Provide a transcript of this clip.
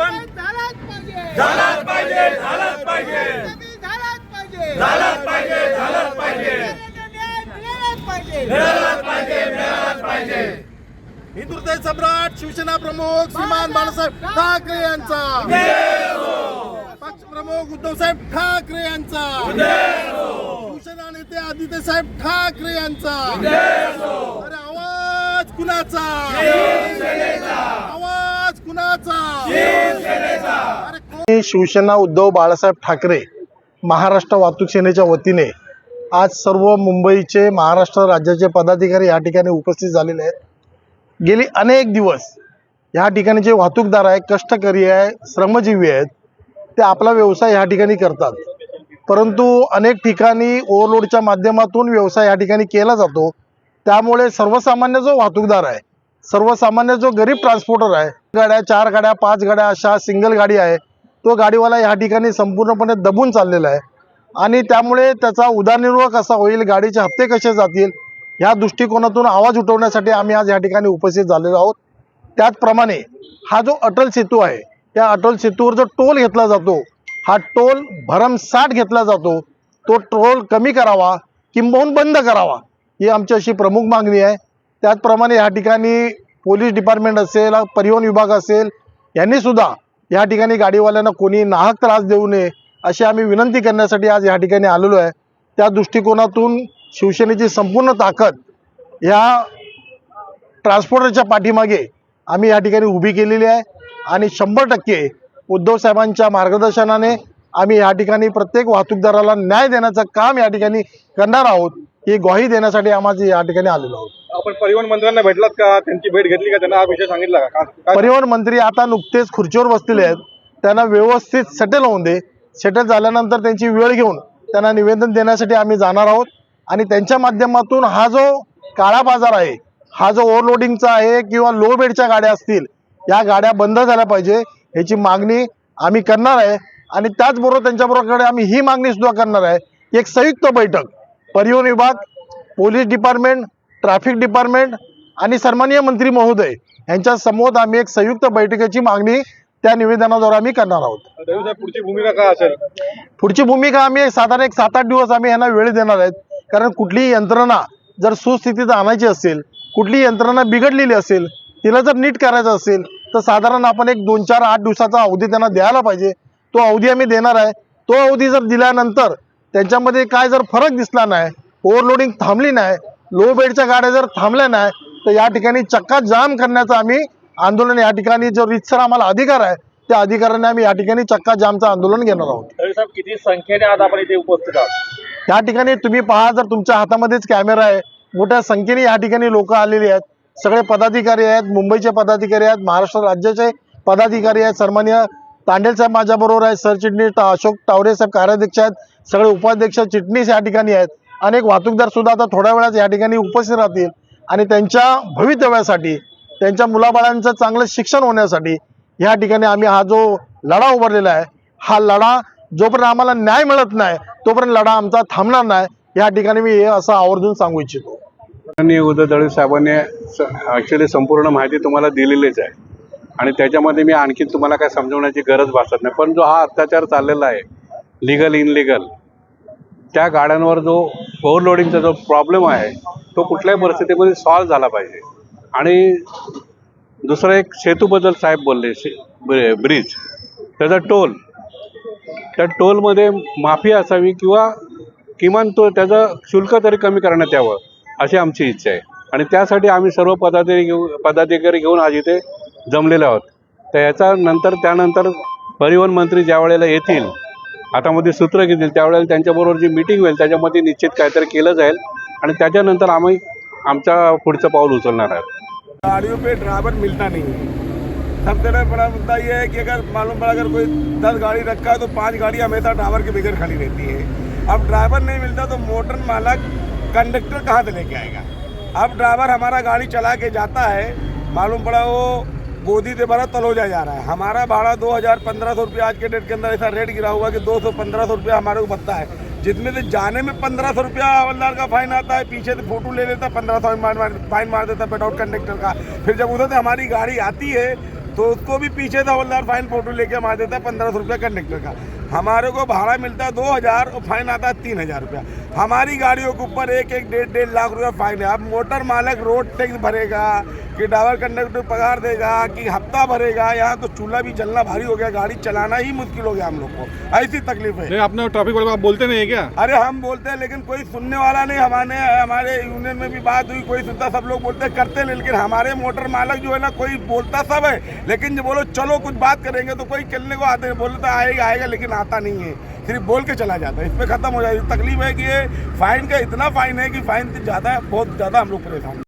पण झालाच पाहिजे. झालाच पाहिजे झालाच पाहिजे. झालाच पाहिजे. झालाच पाहिजे झालाच पाहिजे. मिळालाच पाहिजे. मिळालाच पाहिजे मिळालाच पाहिजे. हिंदुत्व सम्राट शिवसेना प्रमुख श्रीमान बाळासाहेब ठाकरे यांचा. पक्ष प्रमुख उद्धवसाहेब ठाकरे यांचा. शिवसेना नेते आदित्य साहेब ठाकरे यांचा. अरे आवाज कुणाचा? आवाज कुणाचा शिवसेना उद्धव बाळासाहेब ठाकरे महाराष्ट्र वाहतूक सेनेच्या वतीने आज सर्व मुंबईचे महाराष्ट्र राज्याचे पदाधिकारी या ठिकाणी उपस्थित झालेले आहेत. गेली अनेक दिवस ह्या ठिकाणी जे वाहतूकदार आहे कष्टकरी आहे श्रमजीवी आहेत ते आपला व्यवसाय ह्या ठिकाणी करतात. परंतु अनेक ठिकाणी ओव्हरलोडच्या माध्यमातून व्यवसाय या ठिकाणी केला जातो. त्यामुळे सर्वसामान्य जो वाहतूकदार आहे सर्वसामान्य जो गरीब ट्रान्सपोर्टर आहे गाड्या चार गाड्या पाच गाड्या अशा सिंगल गाडी आहे. तो गाडीवाला ह्या ठिकाणी संपूर्णपणे दबून चाललेला आहे. आणि त्यामुळे त्याचा उदरनिर्वाह कसा होईल गाडीचे हप्ते कसे जातील ह्या दृष्टिकोनातून आवाज उठवण्यासाठी आम्ही आज या ठिकाणी उपस्थित झालेलो आहोत. त्याचप्रमाणे हा जो अटल सेतू आहे त्या अटल सेतूवर जो टोल घेतला जातो हा टोल भरमसाठ घेतला जातो. तो टोल कमी करावा किंबहुन बंद करावा ही आमची अशी प्रमुख मागणी आहे. त्याचप्रमाणे या ठिकाणी पोलीस डिपार्टमेंट असेल परिवहन विभाग असेल यांनी सुद्धा या ठिकाणी गाडीवाल्यांना कोणी नाहक त्रास देऊ नये अशी आम्ही विनंती करण्यासाठी आज या ठिकाणी आलेलो आहे. त्या दृष्टिकोनातून शिवसेनेची संपूर्ण ताकद या ट्रान्सपोर्टरच्या पाठीमागे आम्ही या ठिकाणी उभी केलेली आहे आणि शंभर टक्के उद्धव साहेबांच्या मार्गदर्शनाने आम्ही या ठिकाणी प्रत्येक वाहतूकदाराला न्याय देण्याचं काम या ठिकाणी करणार आहोत. ही ग्वाही देण्यासाठी आम्हाला या ठिकाणी आलेलो आहोत. आपण परिवहन मंत्र्यांना भेटलात का? त्यांची भेट घेतली का? त्यांना हा विषय सांगितला का? परिवहन मंत्री आता नुकतेच खुर्चीवर बसलेले आहेत. त्यांना व्यवस्थित सेटल होऊन दे. सेटल झाल्यानंतर त्यांची वेळ घेऊन त्यांना निवेदन देण्यासाठी आम्ही जाणार आहोत. आणि त्यांच्या माध्यमातून हा जो काळा बाजार आहे हा जो ओव्हरलोडिंगचा आहे किंवा लो बेडच्या गाड्या असतील या गाड्या बंद झाल्या पाहिजे ह्याची मागणी आम्ही करणार आहे. आणि त्याचबरोबर त्यांच्याबरोबर आम्ही ही मागणी सुद्धा करणार आहे. की एक संयुक्त बैठक परिवहन विभाग पोलीस डिपार्टमेंट ट्रॅफिक डिपार्टमेंट आणि सन्माननीय मंत्री महोदय यांच्या समोर आम्ही एक संयुक्त बैठकीची मागणी त्या निवेदनाद्वारे आम्ही करणार आहोत. पुढची भूमिका काय असेल? पुढची भूमिका आम्ही साधारण एक सात आठ दिवस आम्ही यांना वेळ देणार आहेत. कारण कुठलीही यंत्रणा जर सुस्थितीत आणायची असेल कुठली यंत्रणा बिघडलेली असेल तिला जर नीट करायचं असेल तर साधारण आपण एक दोन चार आठ दिवसाचा अवधी त्यांना द्यायला पाहिजे. तो अवधी आम्ही देणार आहे. तो अवधी जर दिल्यानंतर त्यांच्यामध्ये काय जर फरक दिसला नाही ओव्हरलोडिंग थांबली नाही लो बेडच्या गाड्या जर थांबल्या नाही तर या ठिकाणी चक्का जाम करण्याचं आम्ही आंदोलन या ठिकाणी जो रितसर आम्हाला अधिकार आहे त्या अधिकाराने आम्ही या ठिकाणी चक्का जामचं आंदोलन घेणार आहोत. किती संख्येने आज आपण इथे उपस्थित आहात? या ठिकाणी तुम्ही पहा जर तुमच्या हातामध्येच कॅमेरा आहे मोठ्या संख्येने या ठिकाणी लोक आलेली आहेत. सगळे पदाधिकारी आहेत मुंबईचे पदाधिकारी आहेत महाराष्ट्र राज्याचे पदाधिकारी आहेत सन्मान्य तांडेल साहेब माझ्याबरोबर आहेत. सरचिटणीस अशोक टावरे साहेब कार्याध्यक्ष आहेत. सगळे उपाध्यक्ष चिटणीस या ठिकाणी आहेत. अनेक वाहतूकदार सुद्धा आता थोड्या वेळात या ठिकाणी उपस्थित राहतील. आणि त्यांच्या भवितव्यासाठी त्यांच्या मुलाबाळांचं चांगलं शिक्षण होण्यासाठी या ठिकाणी आम्ही हा जो लढा उभारलेला आहे हा लढा जोपर्यंत आम्हाला न्याय मिळत नाही तोपर्यंत लढा आमचा थांबणार नाही. या ठिकाणी मी हे असं आवर्जून सांगू इच्छितो. आणि उद्धव दळवी साहेबांनी ॲक्च्युली संपूर्ण माहिती तुम्हाला दिलेलीच आहे. आणि त्याच्यामध्ये मी आणखी तुम्हाला काय समजवण्याची गरज भासत नाही. पण जो हा अत्याचार चाललेला आहे लिगल इनलिगल त्या गाड्यांवर जो ओव्हरलोडिंगचा जो प्रॉब्लेम आहे तो कुठल्याही परिस्थितीमध्ये सॉल्व्ह झाला पाहिजे. आणि दुसरं एक सेतूबद्दल साहेब बोलले शे ब्रिज. त्याचा टोल. त्या टोलमध्ये माफी असावी किंवा किमान तो त्याचं शुल्क तरी कमी करण्यात यावं अशी आमची इच्छा आहे. आणि त्यासाठी आम्ही सर्व पदाधिकारी घेऊ पदाधिकारी घेऊन आज इथे जमलेले आहोत. तर याचा नंतर त्यानंतर परिवहन मंत्री ज्या वेळेला येतील हातामध्ये सूत्र घेतील त्यावेळेला त्यांच्याबरोबर जी मिटिंग होईल त्याच्यामध्ये निश्चित काहीतरी केलं जाईल आणि त्याच्यानंतर आम्ही आमचा पुढचं पाऊल उचलणार आहोत. गाड़ियों पे ड्राइवर मिलता नहीं. है सबसे बड़ा मुद्दा ये है कि अगर मालूम पड़ा अगर कोई दस गाड़ी रखा है तो पांच गाड़ी हमेशा ड्राइवर के बगैर खड़ी रहती है. अब ड्राइवर नहीं मिलता तो मोटर मालक कंडक्टर कहाँ से लेके आएगा? अब ड्राइवर हमारा गाड़ी चला के जाता है मालूम पड़ा वो गोदी भरा तलोजा जा रहा है। हमारा भाड़ा दो हज़ार पंद्रह सौ रुपया आज के डेट के अंदर ऐसा रेट गिरा हुआ कि दो सौ पंद्रह सौ रुपया हमारे को बनता है। जितने से जाने में पंद्रह सौ रुपया हवलदार का फाइन आता है, पीछे से फ़ोटो ले लेता, पंद्रह सौ फाइन मार देता पेट्रोल कंडक्टर का। फिर जब उधर से हमारी गाड़ी आती है तो उसको भी पीछे से हवलदार फाइन फ़ोटो लेके मार देता है, पंद्रह सौ रुपया कंडक्टर का। हमारे को भाड़ा मिलता है दो हज़ार और फाइन आता है तीन हज़ार रुपया। हमारी गाड़ियों के ऊपर एक एक डेढ़ डेढ़ लाख रुपया फाइन है। अब मोटर मालक रोड टैक्स भरेगा कि ड्राइवर कंडक्टर पगार देगा कि हफ़्ता भरेगा यहाँ तो चूल्हा भी जलना भारी हो गया गाड़ी चलाना ही मुश्किल हो गया हम लोग को। ऐसी तकलीफ़ है। नहीं आपने ट्रैफ़िक वाले आप बोलते नहीं है क्या? अरे हम बोलते हैं लेकिन कोई सुनने वाला नहीं हमारे हमारे यूनियन में भी बात हुई कोई सुनता सब लोग बोलते करते नहीं लेकिन हमारे मोटर मालक जो है ना कोई बोलता सब है। लेकिन जो बोलो चलो कुछ बात करेंगे तो कोई चलने को आते बोलता आएगा आएगा लेकिन आता नहीं है। सिर्फ बोल के चला जाता है। इस पर खत्म हो जाएगी तकलीफ है कि ये फाइन का इतना फाइन है कि फाइन ज़्यादा है बहुत ज़्यादा हम लोग परेशान